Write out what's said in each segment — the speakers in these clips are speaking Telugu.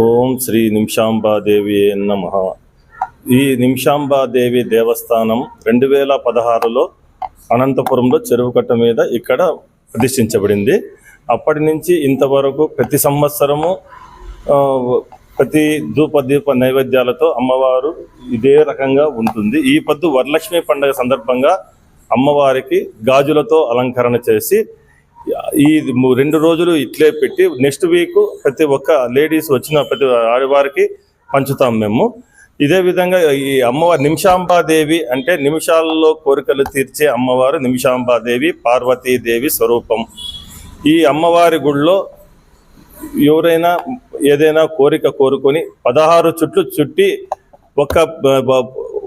ఓం శ్రీ నిమిషాంబాదేవి నమ. ఈ నిమిషాంబాదేవి దేవస్థానం రెండు వేల పదహారులో అనంతపురంలో చెరువు కట్ట మీద ఇక్కడ ప్రతిష్ఠించబడింది. అప్పటి నుంచి ఇంతవరకు ప్రతి సంవత్సరము ప్రతి ధూప దీప నైవేద్యాలతో అమ్మవారు ఇదే రకంగా ఉంటుంది. ఈ పొద్దు వరలక్ష్మి పండుగ సందర్భంగా అమ్మవారికి గాజులతో అలంకరణ చేసి ఈ రెండు రోజులు ఇట్లే పెట్టి నెక్స్ట్ వీక్ ప్రతి ఒక్క లేడీస్ వచ్చిన ప్రతి ఆడవారికి పంచుతాం మేము. ఇదే విధంగా ఈ అమ్మవారి నిమిషాంబాదేవి అంటే నిమిషాల్లో కోరికలు తీర్చే అమ్మవారు నిమిషాంబాదేవి పార్వతీదేవి స్వరూపం. ఈ అమ్మవారి గుడిలో ఎవరైనా ఏదైనా కోరిక కోరుకొని పదహారు చుట్లు చుట్టి ఒక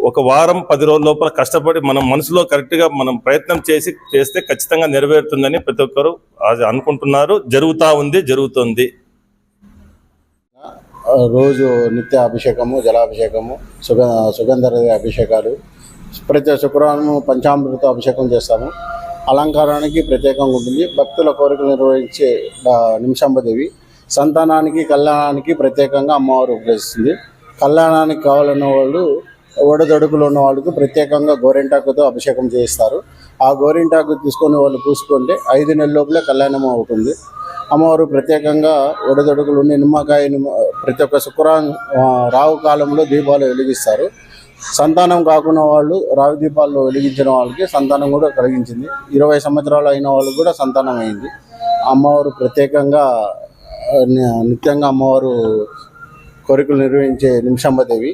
ఒక వారం పది రోజుల లోపల కష్టపడి మనం మనసులో కరెక్ట్గా మనం ప్రయత్నం చేసి చేస్తే ఖచ్చితంగా నెరవేరుతుందని ప్రతి ఒక్కరు అది అనుకుంటున్నారు. జరుగుతూ ఉంది జరుగుతుంది. రోజు నిత్య అభిషేకము జలాభిషేకము సుగ సుగంధ అభిషేకాలు. ప్రతి శుక్రవారం పంచామృత అభిషేకం చేస్తాము. అలంకారానికి ప్రత్యేకంగా ఉంటుంది. భక్తుల కోరికలు నిర్వహించే నిమిషాంబదేవి సంతానానికి కళ్యాణానికి ప్రత్యేకంగా అమ్మవారు ఉపయోగిస్తుంది కళ్యాణానికి కావాలన్న వాళ్ళు ఓడదొడుకులు ఉన్న వాళ్ళకు ప్రత్యేకంగా గోరింటాకుతో అభిషేకం చేయిస్తారు. ఆ గోరింటాకు తీసుకొని వాళ్ళు పూసుకుంటే ఐదు నెలల లోపలే కళ్యాణం అవుతుంది. అమ్మవారు ప్రత్యేకంగా ఒడదొడుకులు నిమ్మకాయ నిమ్మ ప్రతి ఒక్క శుక్రవారం రావు కాలంలో దీపాలు వెలిగిస్తారు. సంతానం కాకున్న వాళ్ళు రావి దీపాలు వెలిగించిన వాళ్ళకి సంతానం కూడా కలిగించింది. ఇరవై సంవత్సరాలు అయిన వాళ్ళకి కూడా సంతానం అయింది. అమ్మవారు ప్రత్యేకంగా నిత్యంగా అమ్మవారు కోరికలు నిర్వహించే నిమిషాంబదేవి